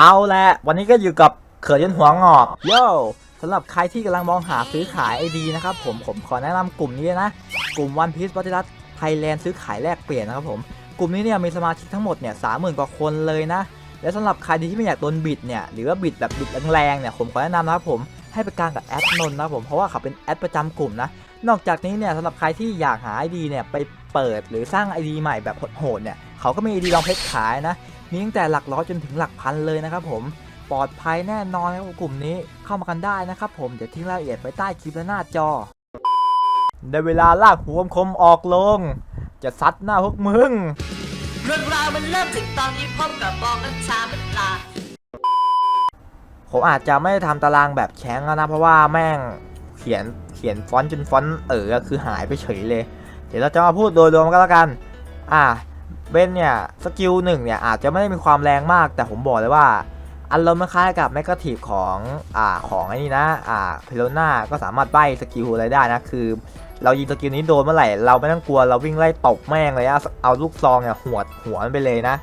เอาแหละวันนี้ก็อยู่กับเขินจนหัวงอกโย่สำหรับใครที่กำลังมองหาซื้อขายไอดีนะครับผมผมขอแนะนำกลุ่มนี้นะ กลุ่ม One Piece วัติรัตไทยแลนด์ซื้อขายแลกเปลี่ยนนะครับผม กลุ่มนี้เนี่ยมีสมาชิกทั้งหมดเนี่ยสามหมื่นกว่าคนเลยนะ และสำหรับใครที่ไม่อยากโดนบิดเนี่ยหรือว่าบิดแบบบิดแรงๆเนี่ยผมขอแนะนำนะครับผมให้ไปกางกับแอดนนท์นะครับผมเพราะว่าเขาเป็นแอดประจำกลุ่มนะ นอกจากนี้เนี่ยสำหรับใครที่อยากหา ID เนี่ยไปเปิดหรือสร้าง ID ใหม่แบบโหดๆเนี่ยเขาก็มี ID ลองเพชรขายนะ มีตั้งแต่หลักร้อยจนถึงหลักพันเลยนะครับผมปลอดภัยแน่นอนนะครับกลุ่มนี้เข้ามากันได้นะครับผมเดี๋ยวทิ้งรายละเอียดไว้ใต้คลิปและหน้าจอได้เวลาลากหัวคมออกลง จะซัดหน้าพวกมึงเรื่องราวมันเริ่มถึงตอนนี้พบกับบอกกัญชาเป็นลาผมอาจจะไม่ได้ทำตารางแบบแข้งแล้วนะเพราะว่าแม่งเขียนเขียนฟอนต์จนฟอนต์เออคือหายไปเฉยเลย เดี๋ยวเราจะมาพูดโดยรวมก็แล้วกัน อะเบนเนี่ยสกิลหนึ่งเนี่ยอาจจะไม่ได้มีความแรงมาก แต่ผมบอกเลยว่าอารมณ์มันคล้ายกับแมกกาทีฟของอ่าของไอ้นี่นะอ่าเพโลนาก็สามารถใบ้สกิลอะไรได้นะคือ เรายิงสกิลนี้โดนเมื่อไหร่เราไม่ต้องกลัวเราวิ่งไล่ตบแม่งเลยอะเอาลูกซองเนี่ยหัวหัวมันไปเลยนะ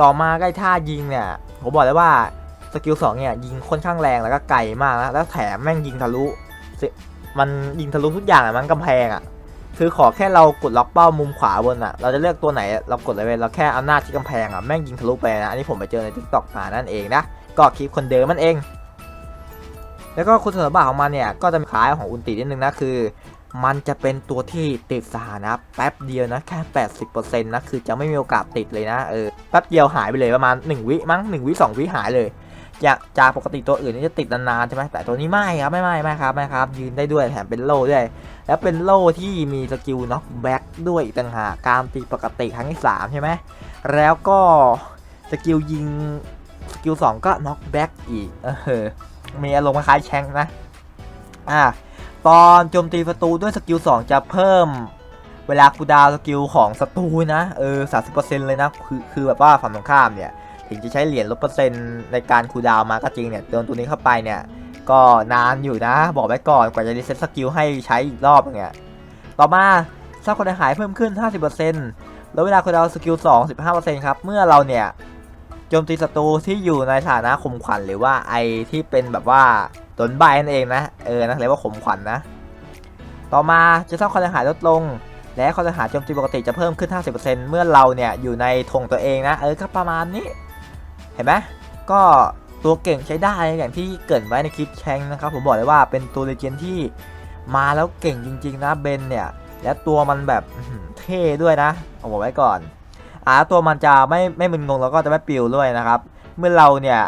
ต่อมาใกล้ท่ายิงเนี่ยผมบอกเลยว่าสกิลสองเนี่ยยิงค่อนข้างแรงแล้วก็ไกลมากนะแล้วแถมแม่งยิงทะลุสิ มันยิงทะลุทุกอย่างอะมันกำแพงอะคือขอแค่เรากดล็อกเป้ามุมขวาบนอะเราจะเลือกตัวไหนเรากดเลยเว้ยเราแค่เอาหน้าที่กำแพงอะแม่งยิงทะลุไปนะอันนี้ผมไปเจอในทิกตอกมานั่นเองนะก็คลิปคนเดิมมันเอง แล้วก็คุณสมบัติของมันเนี่ยก็จะมีคล้ายของอุนตินิดนึงนะคือ มันจะเป็นตัวที่ติดสถานะแป๊บเดียวนะแค่ 80%นะคือจะไม่มีโอกาสติดเลยนะเออแป๊บเดียวหายไปเลยประมาณ 1 วิมั้ง1วิ2วิหายเลย จากจากปกติตัวอื่นนี่จะติดนานๆใช่ไหมแต่ตัวนี้ไม่ครับไม่ไม่ไม่ครับไม่ครับ ยืนได้ด้วยแถมเป็นโล่ด้วย แล้วเป็นโล่ที่มีสกิลน็อกแบ็กด้วยต่างหากการตีปกติครั้งที่3ใช่ไหมแล้วก็สกิลยิงสกิล2ก็น็อกแบ็กอีกเออมีอารมณ์คล้ายแชงนะอ่าตอนโจมตีศัตรูด้วยสกิล2จะเพิ่มเวลาคูดาวสกิลของศัตรูนะเออ30%เลยนะคือคือแบบว่าฝั่งตรงข้ามเนี่ย ถึงจะใช้เหรียญลดเปอร์เซ็นต์ในการคูดาวมาก็จริงเนี่ยโดนตัวนี้เข้าไปเนี่ย ก็นานอยู่นะ บอกไว้ก่อนกว่าจะรีเซ็ตสกิลให้ใช้อีกรอบเนี่ยต่อมาสร้างคนหายเพิ่มขึ้น 50%แล้วเวลาคูดาวสกิล2 15%ครับเมื่อเราเนี่ยโจมตีศัตรูที่อยู่ในฐานะข่มขวัญหรือว่าไอที่เป็นแบบว่าโดนใบนั่นเองนะเออนะเรียกว่าข่มขวัญนะต่อมาจะสร้างคนหายลดลง และคนหายโจมตีปกติจะเพิ่มขึ้น 50%เมื่อเราเนี่ยอยู่ในธงตัวเองนะ เออก็ประมาณนี้ เห็นไหมก็ตัวเก่งใช้ได้อย่างที่เกรินไว้ในคลิปแชงนะครับ ผมบอกเลยว่าเป็นตัวเลเจนด์ที่มาแล้วเก่งจริง ๆ นะเบนเนี่ย และตัวมันแบบเท่ด้วยนะเอาบอกไว้ก่อนอ่าตัวมันจะไม่ไม่มึนงงแล้วก็จะไม่ปิวด้วยนะครับ เมื่อเราเนี่ย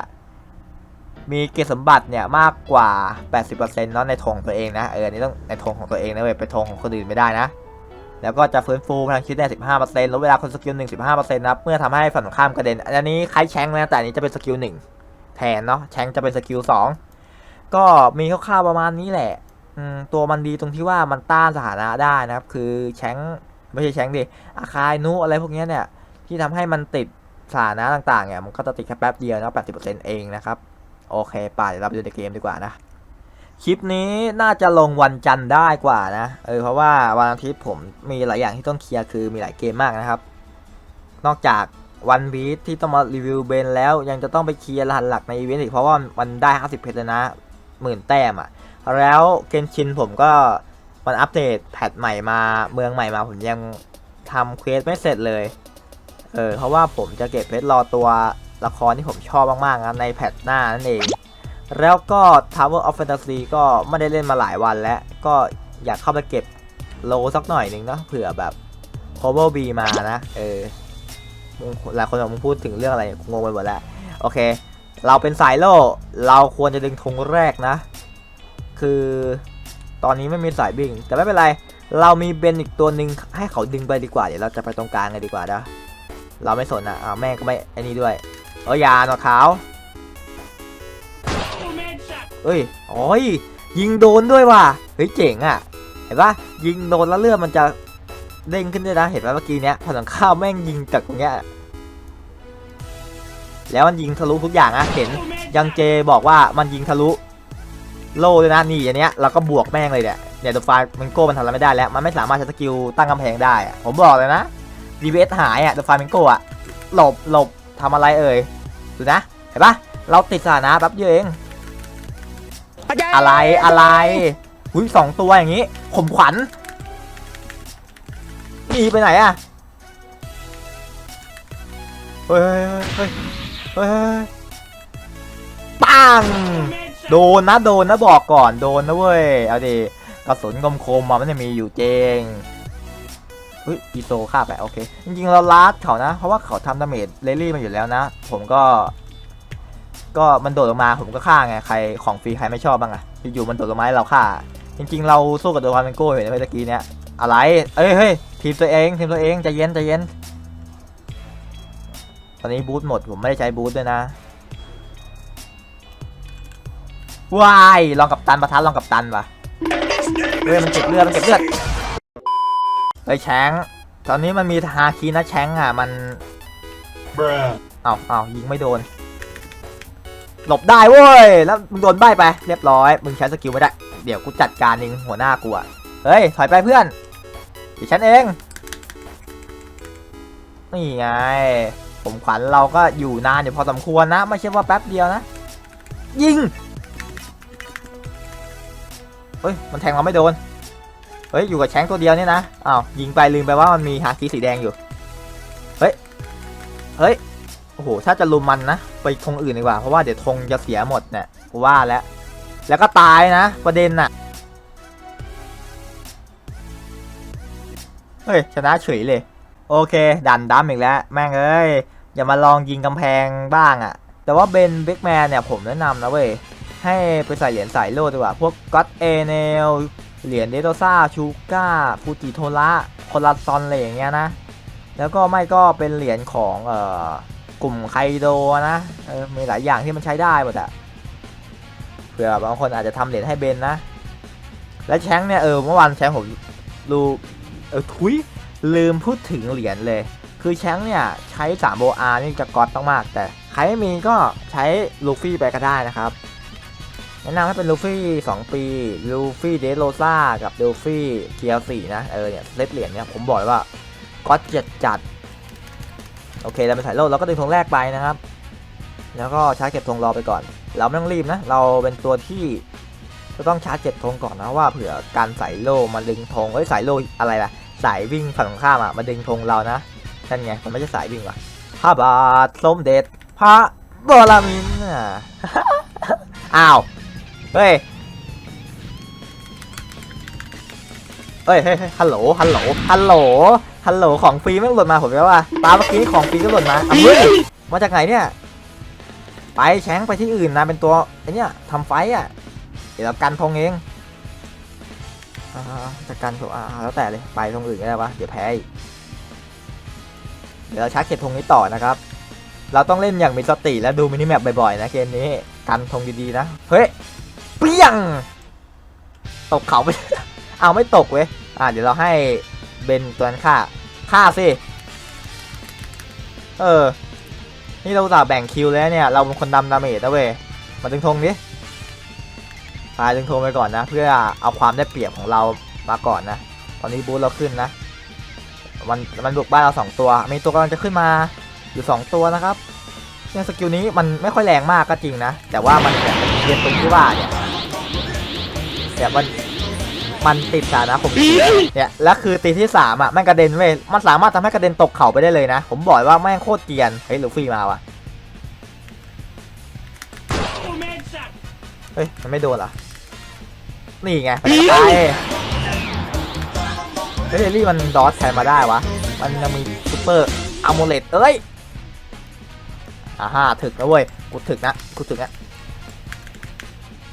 มีเกรดสมบัติเนี่ยมากกว่า 80%เนาะในธงตัวเองนะเอออันนี่ต้องในธงของตัวเองนะเว้ยเป็นธงของคนอื่นไม่ได้นะ แล้วก็จะฟื้นฟูพลังชีวิตได้ 15%แล้วเวลาคนสกิล1 15%นะครับ เมื่อทำให้ฝั่งตรงข้ามกระเด็น อันนี้คล้ายแชงนะ แต่อันนี้จะเป็นสกิล1แทนเนาะ แชงจะเป็นสกิล2ก็มีคร่าวๆประมาณนี้แหละอืมตัวมันดีตรงที่ว่ามันต้านสถานะได้นะครับ คือแชงไม่ใช่แชงดิ อาคายนุอะไรพวกนี้เนี่ย ที่ทำให้มันติดสถานะต่างๆเนี่ย มันก็จะติดแค่แป๊บเดียวนะ80%เองนะครับ โอเคป่ะเดี๋ยวเราไปดูในเกมดีกว่านะ คลิปนี้น่าจะลงวันจันทร์ได้กว่านะ เออเพราะว่าวันอาทิตย์ผมมีหลายอย่างที่ต้องเคลียร์คือมีหลายเกมมากนะครับ นอกจากวันวีคที่ต้องมารีวิวเบนแล้วยังจะต้องไปเคลียร์รหัสหลักในอีเวนต์อีกเพราะว่ามันได้ 50 เพชรเลยนะหมื่นแต้มอะ่ะ แล้วเกนชินผมก็มันอัปเดตแพทใหม่มาเมืองใหม่มาผมยังทำเควสไม่เสร็จเลย เออเพราะว่าผมจะเก็บเพชรรอตัวละครที่ผมชอบมากๆนะในแพทหน้านั่นเอง แล้วก็ Tower of Fantasy ก็ไม่ได้เล่นมาหลายวันแล้ว ก็อยากเข้าไปเก็บโลสักหน่อยหนึ่งเนาะเผื่อแบบ Cover B มานะ เออหลายคนบอกมึงพูดถึงเรื่องอะไรงงไปหมดแล้ว โอเค เราเป็นสายโลเราควรจะดึงธงแรกนะ คือตอนนี้ไม่มีสายบิงแต่ไม่เป็นไร เรามีเบนอีกตัวหนึ่งให้เขาดึงไปดีกว่า เดี๋ยวเราจะไปตรงกลางกันดีกว่านะเราไม่สนอะอ่าแม่ก็ไม่ไอ้นี่ด้วยเอออยาหนวดขาว เอ้ยโอ้ยยิงโดนด้วยว่ะเฮ้ยเจ๋งอะ เห็นปะยิงโดนแล้วเลือดมันจะเด้งขึ้นด้วยนะ เห็นปะเมื่อกี้เนี้ยผนังข้าวแม่งยิงจากตรงเนี้ยแล้วมันยิงทะลุทุกอย่างอะเห็นยังเจบอกว่ามันยิงทะลุโล่เลยนะนี่อย่างเนี้ยเราก็บวกแม่งเลยเนี่ยเนี่ยตัวไฟมันโก้มันทำอะไรไม่ได้แล้ว มันไม่สามารถใช้สกิลตั้งกำแพงได้อะผมบอกเลยนะ DBS หายอะตัวไฟมันโก้อะหลบหลบทำอะไรเอ่ยดูนะเห็นปะเราติดสถานะแป๊บเดียวเอง อะไรอะไรอุ้ยสองตัวอย่างนี้ข่มขวัญหนีไปไหนอะเฮ้ยเฮ้ยเฮ้ยเฮ้ยปังโดนนะโดนนะบอกก่อนโดนนะเว้ยเอาดิกระสุนกลมคมๆมาไม่ได้มีอยู่เจงเฮ้ยอีโซฆ่าไปโอเคจริงๆเราลัดเขานะ เพราะว่าเขาทำดาเมจเลลี่มาอยู่แล้วนะ ผมก็ ก็มันโดดลงมาผมก็ฆ่าไงใครของฟรีใครไม่ชอบบ้างอะอยู่ๆมันโดดลงมาให้เราฆ่า จริง ๆ เราสู้กับตัวพาเมนโก้อยู่ในเมื่อกี้เนี้ยอะไรเอ้ยเฮ้ยทีมตัวเองทีมตัวเองใจเย็นใจเย็น ตอนนี้บูทหมดผมไม่ได้ใช้บูทด้วยนะว้ายลองกับตันประทัดลองกับตันปะเฮ้ยมันเก็บเลือดมันเก็บเลือดเฮ้ยแชงตอนนี้มันมีฮาคีนะแชงอะมัน Bruh. เอาเอายิงไม่โดน หลบได้เว้ย แล้วมึงโดนใบไปเรียบร้อย มึงใช้สกิลไม่ได้ เดี๋ยวกูจัดการเองหัวหน้ากูอะเฮ้ย ถอยไปเพื่อนเดี๋ยวฉันเอง นี่ไง ผมขวัญเราก็อยู่นานอยู่พอสมควรนะ ไม่ใช่ว่าแป๊บเดียวนะ ยิง เฮ้ย มันแทงเราไม่โดน เฮ้ย อยู่กับแชงตัวเดียวเนี่ยนะ อ้าว ยิงไปลืมไปว่ามันมีฮาคิสีแดงอยู่ เฮ้ย เฮ้ย โอ้โห ถ้าจะลุมมันนะ ไปธงอื่นดีกว่า เพราะว่าเดี๋ยวธงจะเสียหมดเนี่ยกูว่าแล้ว แล้วก็ตายนะ ประเด็นน่ะ เฮ้ย ชนะเฉยเลย โอเค ดันดัมอีกแล้ว แม่งเอ้ย อย่ามาลองยิงกำแพงบ้างอะ่ะ แต่ว่าเบนบิ๊กแมนเนี่ยผมแนะนำนะเว้ย ให้ไปใส่เหรียญสายโลดดีกว่า พวกก็อตเอเนลเหรียญเดโตซ่าชูก้าฟูจิโทระคอลลาซอนอะไรอย่างเงี้ยนะ แล้วก็ไม่ก็เป็นเหรียญของเอ่อ กลุ่มไคโดนะเออมีหลายอย่างที่มันใช้ได้หมดอะเผื่อบางคนอาจจะทำเหรียญให้เบนนะ และแชงเนี่ยเออเมื่อวานแชงผมรู้เออทุยลืมพูดถึงเหรียญเลย คือแชงเนี่ยใช้3โบอานี่จะก๊อตต้องมากแต่ใครไม่มีก็ใช้ลูฟี่ไปก็ได้นะครับแนะนำให้เป็นลูฟี่ 2 ปีลูฟี่เดโรซ่ากับลูฟี่เกียร์สี่นะ เออเนี่ยเซตเหรียญเนี่ยผมบอกเลยว่าก๊อตจัดจัด โอเคเราไปถ่ายโลดเราก็ดึงธงแรกไปนะครับ แล้วก็ชาร์จเก็บธงรอไปก่อน เราไม่ต้องรีบนะ เราเป็นตัวที่จะต้องชาร์จเก็บธงก่อนนะว่าเผื่อการใส่โล่มาดึงธงเอ้ยใส่โล่อะไรล่ะสายวิ่งฝั่งข้ามอะมาดึงธงเรานะนั่นไงมันไม่ใช่สายวิ่งว่ะพระบาทสมเด็จพระบรมินทร์อะอ้าวเฮ้ยเฮ้ยเฮ้ยฮัลโหลฮัลโหลฮัลโหล ฮัลโหลของฟรีไม่งหล่นมาผมแล้วว่าตาเมื่อกี้ของฟรีก็หล่นมาอะเฮ้ยมาจากไหนเนี่ย ไปแชงไปที่อื่นนะเป็นตัวไอ้เนี่ยทำไฟต์อะ เดี๋ยวเรากันธงเองอ่าจะกันผมอ่าแล้วแต่เลยไปธงอื่นก็ได้ปะเดี๋ยวแพ้อีกเดี๋ยวเราชักเขตธงนี้ต่อนะครับ เราต้องเล่นอย่างมีสติและดูมินิแมปบ่อยๆนะเกมนี้กันธงดีๆนะ เฮ้ยเปี้ยง ตกเขาไป เอาไม่ตกเว้ย อ่าเดี๋ยวเราให้เบนตัวนั้นฆ่า ฆ่าสิ เออ นี่เราต่าแบ่งคิวแล้วเนี่ย เราเป็นคนดำดาเมจนะเว้ย มาดึงธงดิพายดึงธงไปก่อนนะ เพื่อเอาความได้เปรียบของเรามาก่อนนะ ตอนนี้บูธเราขึ้นนะ มันมันบุกบ้านเราสองตัว มีตัวกำลังจะขึ้นมาอยู่สองตัวนะครับเนี่ยสกิลนี้มันไม่ค่อยแรงมากก็จริงนะ แต่ว่ามันแบบเรียนตรงที่ว่าเนี่ยแบบมัน มันติดสถานะผมเนี่ยแล้วคือตีที่สามอะแม่งกระเด็นเว้ยมันสามารถทำให้กระเด็นตกเขาไปได้เลยนะ ผมบอกเลยว่าแม่งโคตรเกรียนเฮ้ยลูฟี่มาว่ะเฮ้ยมันไม่โดนเหรอนี่ไงไปตายเฮ้ยเดลี่มันดอสแทนมาได้วะมันยังมีซูเปอร์อะโมเลตเอ้ยอ่าฮ่าถึกนะเว้ยกูถึกนะกูถึกนะ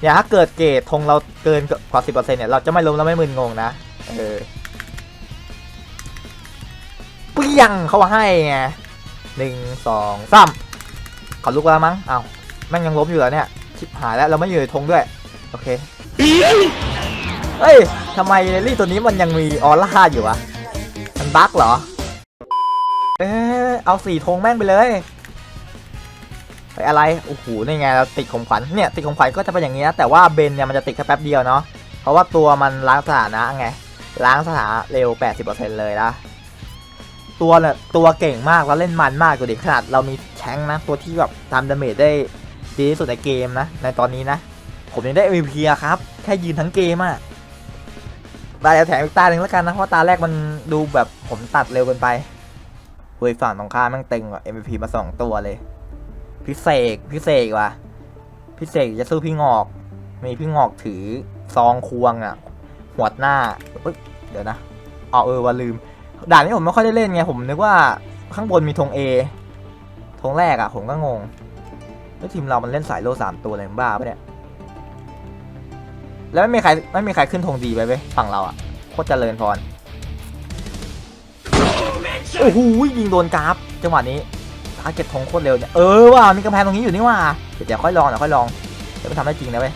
เนี่ยถ้าเกิดเกรดธงเราเกินกว่า10%เนี่ยเราจะไม่ล้มแล้วไม่มึนงงนะ เออเปี้ยงเขาให้ไงหนึ่งสองสามเขาลุกแล้วมั้งเอาแม่งยังล้มอยู่แล้วเนี่ยชิบหายแล้วเราไม่อยู่ในธงด้วย โอเคเฮ้ยทำไมเรลลี่ตัวนี้มันยังมีออร่าอยู่วะมันบั๊กเหรอ เอ๊ะเอาสี่ธงแม่งไปเลย อะไรโอ้โหนี่ไงเราติดของขวัญเนี่ยติดของขวัญก็จะเป็นอย่างนี้นะแต่ว่าเบนเนี่ยมันจะติดแค่แป๊บเดียวเนาะเพราะว่าตัวมันล้างสถานะไงล้างสถานะเร็ว 80%เลยนะตัวเนี่ยตัวเก่งมากแล้วเล่นมันมากกว่าดิขนาดเรามีแชงค์นะตัวที่แบบทำดาเมจได้ดีที่สุดในเกมนะในตอนนี้นะ ผมยังได้ MVP อะครับ แค่ยืนทั้งเกมอะตาเดี๋ยวแถมอีกตาหนึ่งแล้วกันนะเพราะตาแรกมันดูแบบผมตัดเร็วเกินไปเฮ้ยฝั่งตรงข้ามแม่งเต็งกว่า MVP มาสองตัวเลย พิเศษพิเศษว่ะพิเศษจะสู้พี่งอก มีพี่งอกถือซองควงอะหัวดหน้าเอ้ยเดี๋ยวนะอ๋อเออว่าลืม ด่านนี้ผมไม่ค่อยได้เล่นไงผมนึกว่าข้างบนมีธง A ธงแรกอะผมก็งงแล้วทีมเรามันเล่นสายโลสามตัวเลยมันบ้าปะเนี่ยแล้วไม่มีใครไม่มีใครขึ้นธงดีไปเว้ยฝั่งเราอะโคตรเจริญพรโอ้โหยิงโดนกราฟจังหวะนี้ ทาเก็ตธงโคตรเร็วเนี่ย เออว่ะมีกำแพงตรงนี้อยู่นี่ว่ะเดี๋ยวค่อยลองเดี๋ยวค่อยลอง เดี๋ยวมันทำได้จริงนะเว้ย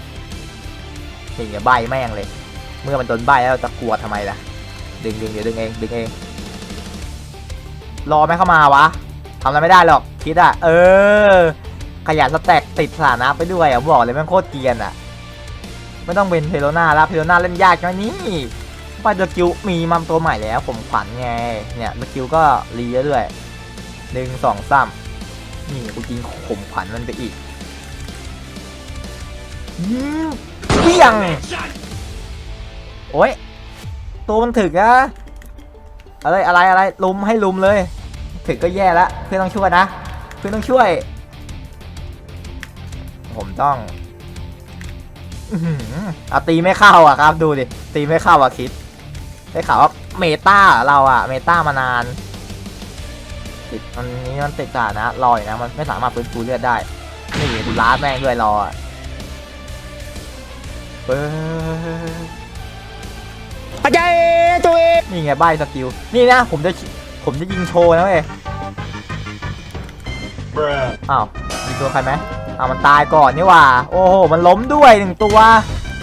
นี่อย่าใบแม่งเลย เมื่อมันโดนใบแล้วจะกลัวทำไมล่ะ ดึงดึงเดี๋ยวดึงเองดึงเอง รอแม่เข้ามาวะทำอะไรไม่ได้หรอกคิดอะ เออ ขยันสแต็กติดสถานะไปด้วยอะบอกเลยแม่งโคตรเกียนอะ ไม่ต้องเป็นเพโลนาล้วเพโลนาเล่นยากจังนี่ไปเดอะกิวมีมัมตัวใหม่แล้วผมขวัญไง เนี่ยเดอะกิวก็รีแล้วด้วย หนึ่งสองสามนี่กูยิงข่มขวัญมันไปอีกยิงเปี้ยง โอ้ย ตัวมันถึกอะอะไรอะไรอะไรลุมให้ลุมเลย ถึกก็แย่แล้วเพื่อนต้องช่วยนะ เพื่อนต้องช่วย ผมต้องอื้อหือเอาตีไม่เข้าอะครับ ดูดิ ตีไม่เข้าอะคิด ได้ข่าวว่าเมตาเราอะ เมตามานาน ติดอันนี้มันติดสถานะรออยนะ มันไม่สามารถฟื้นฟูเลือดได้ นี่ดูล้าดแม่งด้วยรออะเฮ้ยอาจารย์ตัวเองนี่ไงใบสกิล นี่นะ ผมจะผมจะยิงโชว์นะเว้ย Bruh. อ้าวมีตัวใครไหมอ้าวมันตายก่อนนี่หว่า โอ้โห มันล้มด้วยหนึ่งตัว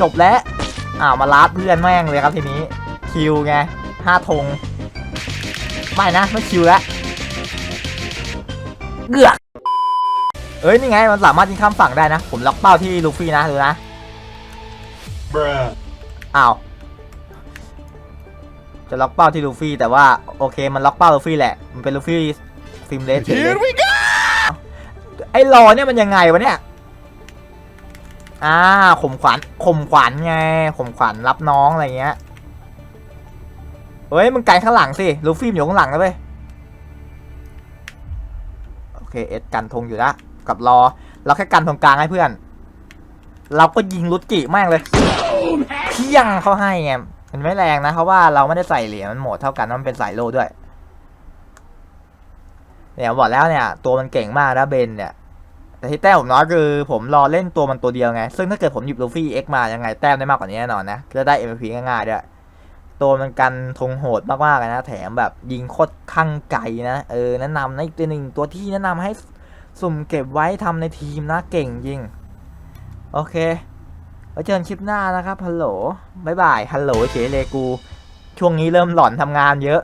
จบแล้ว อ้าวมาลัดเพื่อนแม่งเลยครับทีนี้ คิวไงห้าธงไม่นะ ไม่คิวแล้ว เกือกเอ้ยนี่ไงมันสามารถยิงข้ามฝั่งได้นะ ผมล็อกเป้าที่ลูฟี่นะดูนะ Bruh. อ้าวจะล็อกเป้าที่ลูฟี่แต่ว่าโอเคมันล็อกเป้าลูฟี่แหละ มันเป็นลูฟี่ฟิล์มเลสเฉยเลย we go ไอ้รอเนี่ยมันยังไงวะเนี่ยอ่าข่มขวัญข่มขวัญไงข่มขวัญรับน้องอะไรเงี้ยเฮ้ยมึงไกลข้างหลังสิลูฟี่อยู่ข้างหลังนะเว้ยโอ เอ็ดกันธงอยู่ละกับรอ เราแค่กันตรงกลางให้เพื่อน เราก็ยิงลุจิม่งเลยเพียงเขาให้ไงมันไม่แรงนะเพราะว่าเราไม่ได้ใส่เหรียญมันโหมดเท่ากันมันเป็นสายโลด้วยเนี่ยบอกแล้วเนี่ย ตัวมันเก่งมากนะเบนเนี่ยแต่ที่แต้มผมน้อยคือ ผมรอเล่นตัวมันตัวเดียวไง ซึ่งถ้าเกิดผมหยิบลูฟี่เอ็กมายังไงแต้มได้มากกว่านี้แน่นอนนะจะได้ MVP ง่ายๆด้วย ตัวมันกันธงโหดมากๆเลยนะ แถมแบบยิงโคตรข้างไกลนะ เออแนะนำนะอีกตัวหนึ่งตัวที่แนะนำให้สุ่มเก็บไว้ทำในทีมนะเก่งจริง โอเคไว้เจอกันคลิปหน้านะครับฮัลโหลบายบายฮัลโหลเฉยเลกู ช่วงนี้เริ่มหล่อนทำงานเยอะ